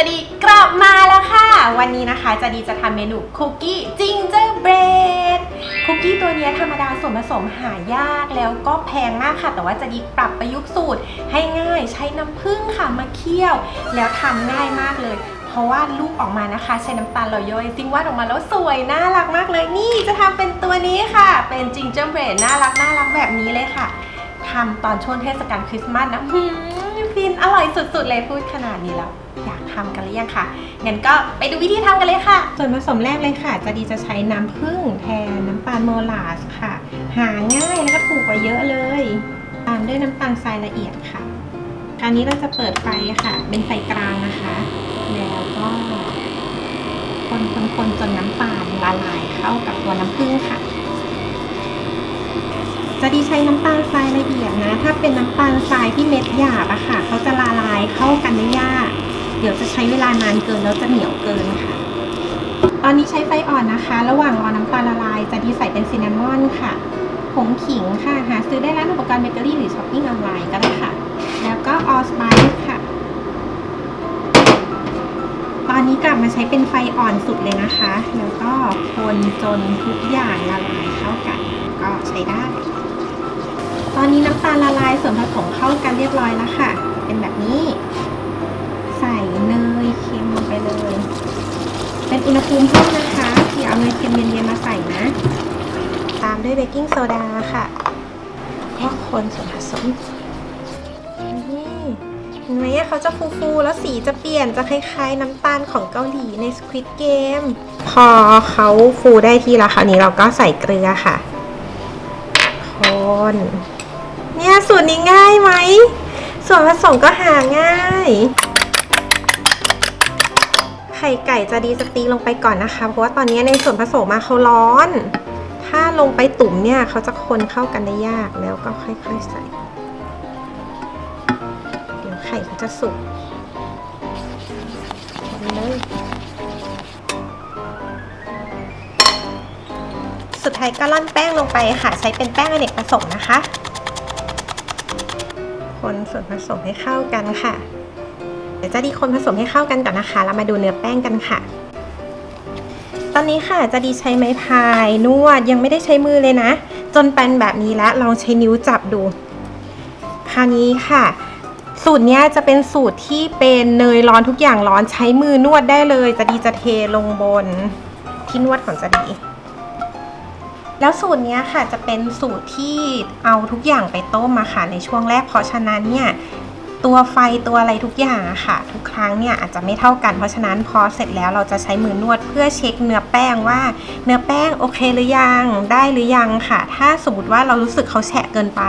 จะดีกลับมาแล้วค่ะ วันนี้นะคะจะดีจะทำเมนูคุกกี้จิงเจอร์เบรดคุกกี้ตัวนี้ธรรมดาส่วนผสมหายากแล้วก็แพงมากค่ะ แต่ว่าจะดีปรับประยุกต์สูตรให้ง่ายใช้น้ำผึ้งค่ะมาเคี่ยว แล้วทำง่ายมากเลย เพราะว่าลูกออกมานะคะ ใช้น้ำตาลลอยย่อยซิงวาดออกมาแล้วสวยน่ารักมากเลยนี่จะทำเป็นตัวนี้ค่ะ เป็นจิงเจอร์เบรดน่ารักน่ารักแบบนี้เลยค่ะทำตอนช่วงเทศกาลคริสต์มาสนะหืม ฟินอร่อยสุดๆเลยพูดขนาดนี้แล้วอยากทำกันหรือยังคะงั้นก็ไปดูวิธีทำกันเลยค่ะ ส่วนผสมแรกเลยค่ะ จะดีจะใช้น้ำผึ้งแทนน้ำตาลโมลาสค่ะ หาง่ายแล้วก็ถูกกว่าเยอะเลย ตามด้วยน้ำตาลทรายละเอียดค่ะ คราวนี้เราจะเปิดไฟค่ะ เป็นไฟกลางนะคะ แล้วก็ คนคนคนจนน้ำตาลละลายเข้ากับตัวน้ำผึ้งค่ะ จะดีใช้น้ำตาลทรายละเอียดนะ ถ้าเป็นน้ำตาลทรายที่เม็ดหยาบอะค่ะเขาจะละลายเข้ากันได้ยาก เดี๋ยวจะใช้เวลานานเกินแล้วจะเหนียวเกินค่ะ ตอนนี้ใช้ไฟอ่อนนะคะ ระหว่างรอน้ำตาลละลายจะดีใส่เป็นซินนามอนค่ะผงขิงค่ะหาซื้อได้ร้านอุปกรณ์เบเกอรี่หรือช้อปปิ้งออนไลน์ก็ได้ค่ะ แล้วก็ออสไ i ซ์ค่ะ ตอนนี้กลับมาใช้เป็นไฟอ่อนสุดเลยนะคะ แล้วก็คนจนทุกอย่างละลายเข้ากัน ก็ใช้ได้ ตอนนี้น้ำตาลละลายส่วนผสมเข้ากันเรียบร้อยแล้วค่ะ เป็นแบบนี้ ใส่เนยเค็มลงไปเลย เป็นอุณหภูมิห้องนะคะอย่เอาเนยเค็มเย็นๆมาใส่นะ ตามด้วยเบกกิ้งโซดาค่ะก็คนส่วนผสมนี่เห็นไหมอะเขาจะฟูๆ แล้วสีจะเปลี่ยนจะคล้ายๆ น้ำตาลของเกาหลีใน Squid Game พอเขาฟูได้ที่แล้วคราวนี้เราก็ใส่เกลือค่ะ คน เนี่ยสูตรนี้ง่ายไหม ส่วนผสมก็หาง่าย ไข่ไก่จะดีจะตีลงไปก่อนนะคะ เพราะว่าตอนนี้ในส่วนผสมมาเขาร้อน ถ้าลงไปตุ่มเนี่ยเขาจะคนเข้ากันได้ยากแล้วก็ค่อยๆใส่ เดี๋ยวไข่เขาจะสุกเลยสุดท้ายก็ร่อนแป้งลงไปค่ะใช้เป็นแป้งอเนกประสงค์นะคะ คนส่วนผสมให้เข้ากันค่ะ เดี๋ยวจะดีคนผสมให้เข้ากันก่อนนะคะ แล้วมาดูเนื้อแป้งกันค่ะ ตอนนี้ค่ะจะดีใช้ไม้พายนวดยังไม่ได้ใช้มือเลยนะ จนเป็นแบบนี้แล้วลองใช้นิ้วจับดู คราวนี้ค่ะ สูตรนี้จะเป็นสูตรที่เป็นเนยร้อนทุกอย่างร้อนใช้มือนวดได้เลย จะดีจะเทลงบนที่นวดของจะดี แล้วสูตรนี้ค่ะจะเป็นสูตรที่เอาทุกอย่างไปต้มมาค่ะในช่วงแรกเพราะฉะนั้นเนี่ยตัวไฟตัวอะไรทุกอย่างอะค่ะ ทุกครั้งเนี่ยอาจจะไม่เท่ากันเพราะฉะนั้นพอเสร็จแล้วเราจะใช้มือนวดเพื่อเช็คเนื้อแป้งว่า เนื้อแป้งโอเคหรือยังได้หรือยังค่ะ ถ้าสมมติว่าเรารู้สึกเขาแฉะเกินไป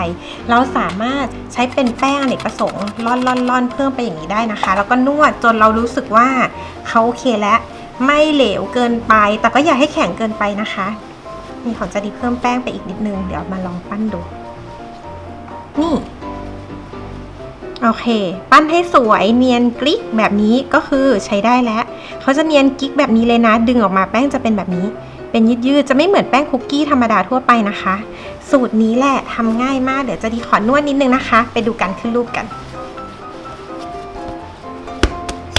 เราสามารถใช้เป็นแป้งอเนกประสงค์ร่อนร่อนร่อนเพิ่มไปอย่างนี้ได้นะคะ แล้วก็นวดจนเรารู้สึกว่าเขาโอเคแล้วไม่เหลวเกินไป แต่ก็อย่าให้แข็งเกินไปนะคะ นี่ของจะดีเพิ่มแป้งไปอีกนิดนึง เดี๋ยวมาลองปั้นดู นี่ โอเค ปั้นให้สวยเนียนกริกแบบนี้ก็คือใช้ได้แล้ว เขาจะเนียนกริกแบบนี้เลยนะ ดึงออกมาแป้งจะเป็นแบบนี้ เป็นยืดๆจะไม่เหมือนแป้งคุกกี้ธรรมดาทั่วไปนะคะ สูตรนี้แหละทำง่ายมาก เดี๋ยวจะดีขอนวดนิดนึงนะคะ ไปดูกันขึ้นรูปกัน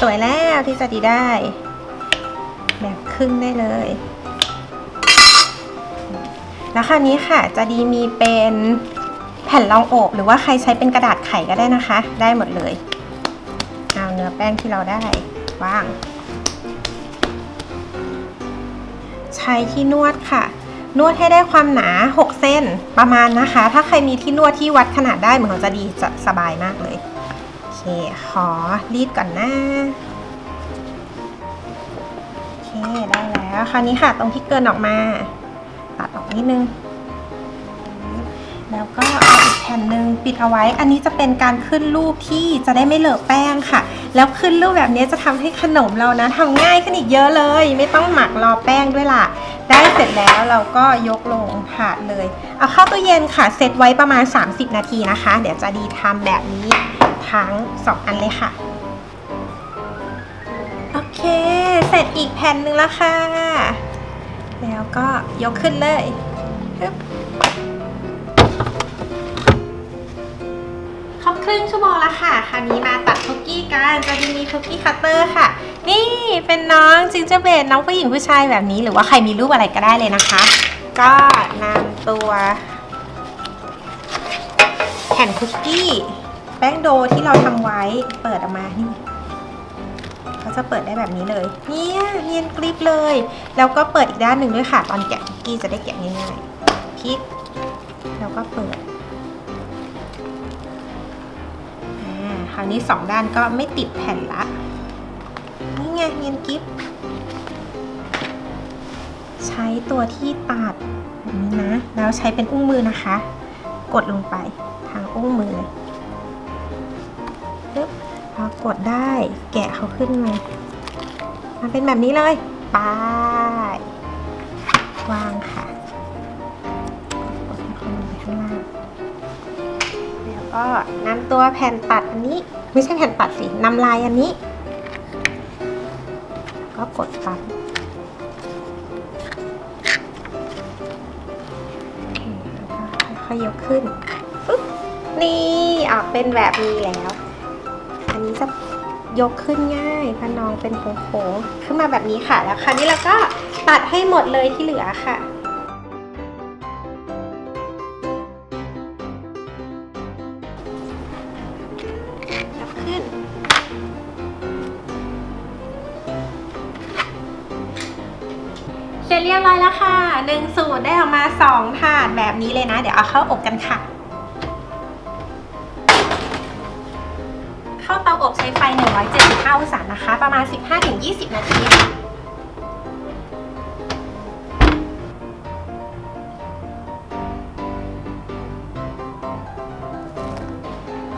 สวยแล้วที่จะดีได้ แบบครึ่งได้เลย แล้วคราวนี้ค่ะจะดีมีเป็นแผ่นรองโอบหรือว่าใครใช้เป็นกระดาษไขก็ได้นะคะ ได้หมดเลยเอาเนื้อแป้งที่เราได้วาง ใช้ที่นวดค่ะ นวดให้ได้ความหนา 6 เส้นประมาณนะคะ ถ้าใครมีที่นวดที่วัดขนาดได้เหมือนของจะดีจะสบายมากเลยโอเค ขอรีดก่อนนะโอเคได้แล้ว คราวนี้ค่ะตรงที่เกินออกมา ตัดออกนิดนึง แล้วก็เอาอีกแผ่นหนึ่งปิดเอาไว้ อันนี้จะเป็นการขึ้นรูปที่จะได้ไม่เลอะแป้งค่ะ แล้วขึ้นรูปแบบนี้จะทำให้ขนมเรานะทำง่ายขึ้นอีกเยอะเลย ไม่ต้องหมักรอแป้งด้วยล่ะ ได้เสร็จแล้วเราก็ยกลงถาดเลย เอาเข้าตู้เย็นค่ะ เซตไว้ประมาณ 30 นาทีนะคะ เดี๋ยวจะดีทำแบบนี้ทั้ง 2 อันเลยค่ะ โอเค เสร็จอีกแผ่นหนึ่งแล้วค่ะ แล้วก็ยกขึ้นเลยฮึบขรบครึ่งชั่วโมงแล้วค่ะ คราวนี้มาตัดคุกกี้กันจะมีคุกกี้คัตเตอร์ค่ะ นี่เป็นน้องจิงเจอร์เบดน้องผู้หญิงผู้ชายแบบนี้ หรือว่าใครมีรูปอะไรก็ได้เลยนะคะ ก็นำตัว แผ่นคุกกี้ แป้งโดที่เราทำไว้เปิดออกมานี่ เขาจะเปิดได้แบบนี้เลยเนี่ยเนียนกริบเลย แล้วก็เปิดอีกด้านหนึ่งด้วยค่ะ ตอนแกะคุกกี้จะได้แกะง่ายๆพลิกแล้วก็เปิดอ่าคราวนี้สองด้านก็ไม่ติดแผ่นละนี่ไงเนียนกริบใช้ตัวที่ตัดแบบนี้นะ แล้วใช้เป็นอุ้งมือนะคะ กดลงไปทางอุ้งมือเลย พอกดได้ แกะเขาขึ้นมามาเป็นแบบนี้เลยไปวางค่ะกดให้เขาลงไปข้างล่างแล้วก็นำตัวแผ่นตัดอันนี้ ไม่ใช่แผ่นตัดสินำลายอันนี้ ก็กดตัดแล้วก็ค่อยยกขึ้น นี่ออกเป็นแบบนี้แล้ว ยกขึ้นง่ายพนองเป็นโค้งๆขึ้นมาแบบนี้ค่ะ แล้วคราวนี้เราก็ตัดให้หมดเลยที่เหลือค่ะยกขึ้น เสร็จเรียบร้อยแล้วค่ะหนึ่งสูตรได้ออกมาสองถาดแบบนี้เลยนะ เดี๋ยวเอาเข้าอบกันค่ะ เข้าเตาอบใช้ไฟ 175 องศานะคะ ประมาณ 15-20 นาทีค่ะ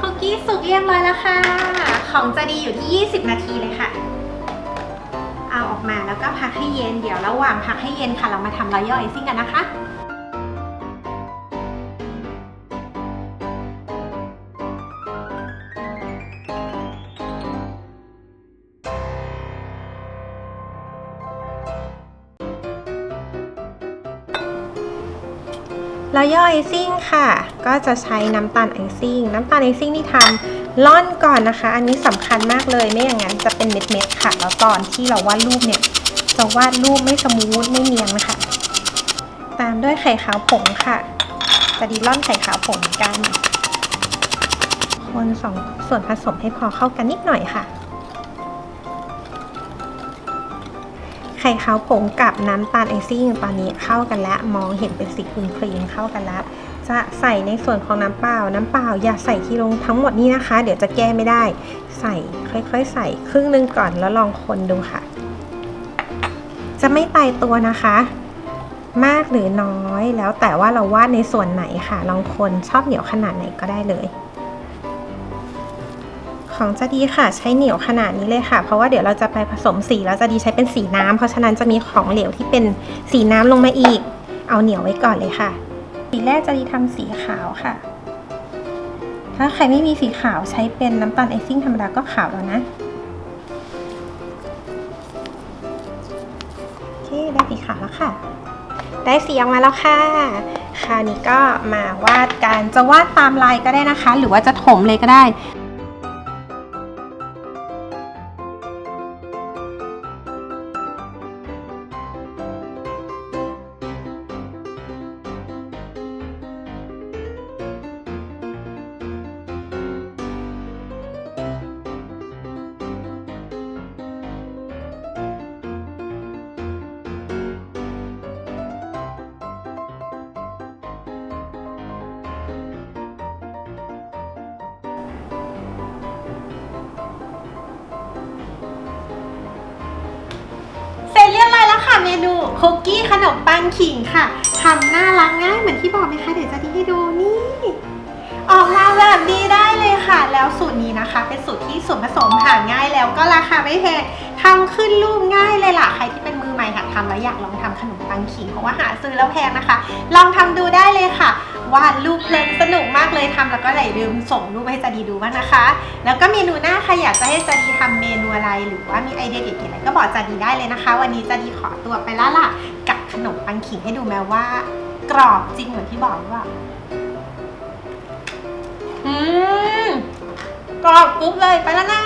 คุกกี้สุกเรียบร้อยแล้วค่ะ ของจะดีอยู่ที่ 20 นาทีเลยค่ะ เอาออกมาแล้วก็พักให้เย็น เดี๋ยวระหว่างพักให้เย็นค่ะ เรามาทำรอยย่อยซิ่งกันนะคะ แล้วย่อไอซิ่งค่ะ ก็จะใช้น้ำตาลไอซิ่ง น้ำตาลไอซิ่งที่ทำล่อนก่อนนะคะ อันนี้สำคัญมากเลย ไม่อย่างนั้นจะเป็นเม็ดๆค่ะ แล้วตอนที่เราวาดรูปเนี่ย จะวาดรูปไม่สมูทไม่เนียนนะคะตามด้วยไข่ขาวผงค่ะ จะดีล่อนไข่ขาวผงกัน คนสองส่วนผสมให้พอเข้ากันนิดหน่อยค่ะ ไข่ขาวผงกับน้ำตาลไอซิ่งตอนนี้เข้ากันแล้ว มองเห็นเป็นสีครีมเข้ากันแล้ว จะใส่ในส่วนของน้ำเปล่า น้ำเปล่าอย่าใส่ทีลงทั้งหมดนี้นะคะ เดี๋ยวจะแก้ไม่ได้ ใส่ค่อยๆ ใส่ครึ่งหนึงก่อนแล้วลองคนดูค่ะ จะไม่ตายตัวนะคะ มากหรือน้อยแล้วแต่ว่าเราวาดในส่วนไหนค่ะ ลองคนชอบเหนียวขนาดไหนก็ได้เลย ของจะดีค่ะใช้เหนียวขนาดนี้เลยค่ะ เพราะว่าเดี๋ยวเราจะไปผสมสีแล้วจะดีใช้เป็นสีน้ำเพราะฉะนั้นจะมีของเหลวที่เป็นสีน้ำลงมาอีก เอาเหนียวไว้ก่อนเลยค่ะ สีแรกจะดีทำสีขาวค่ะ ถ้าใครไม่มีสีขาวใช้เป็นน้ำตาลไอซิ่งธรรมดาก็ขาวแล้วนะโอเคได้สีขาวแล้วค่ะ ได้สีออกมาแล้วค่ะคราวนี้ก็มาวาดการจะวาดตามลายก็ได้นะคะ หรือว่าจะถมเลยก็ได้ เมนูคุกกี้ขนมปังขิงค่ะทำน่ารักง่ายเหมือนที่บอกไหมคะเดี๋ยวจะดีให้ดูนี่ ออกมาแบบนี้ได้เลยค่ะ แล้วสูตรนี้นะคะ เป็นสูตรที่ส่วนผสมหาง่ายแล้วก็ราคาไม่แพงทำขึ้นรูปง่ายเลยล่ะใครที่เป็นมือใหม่หัดทำแล้วอยากลองทำขนมปังขิงเพราะว่าหาซื้อแล้วแพงนะคะ ลองทำดูได้เลยค่ะ วาดรูปเพลินสนุกมากเลยทำแล้วก็อย่าลืมส่งรูปให้จาดีดูบ้างนะคะ แล้วก็เมนูหน้าใครอยากจะให้จาดีทำเมนูอะไร หรือว่ามีไอเดียเก๋ๆอะไรก็บอกจาดีได้เลยนะคะ วันนี้จาดีขอตัวไปแล้วล่ะกับขนมปังขิงให้ดูแม้ว่า กรอบจริงเหมือนที่บอกหรือเปล่าอืมกรอบกรุบเลยไปแล้วนะ